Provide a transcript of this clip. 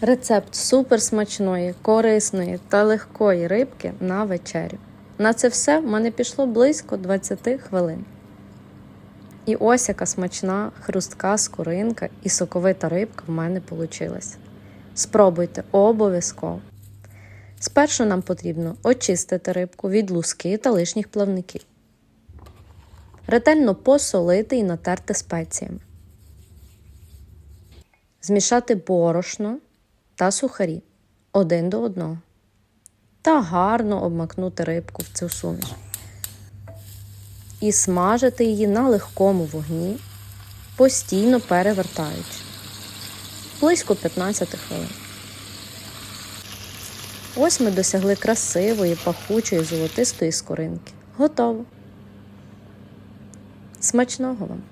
Рецепт суперсмачної, корисної та легкої рибки на вечерю. На це все в мене пішло близько 20 хвилин. І ось яка смачна, хрустка скоринка і соковита рибка в мене вийшла. Спробуйте обов'язково. Спершу нам потрібно очистити рибку від луски та лишніх плавників. Ретельно посолити і натерти спеціями. Змішати борошно та сухарі один до одного. Та гарно обмакнути рибку в цю суміш. І смажити її на легкому вогні, постійно перевертаючи. Близько 15 хвилин. Ось ми досягли красивої, пахучої, золотистої скоринки. Готово. Смачного вам!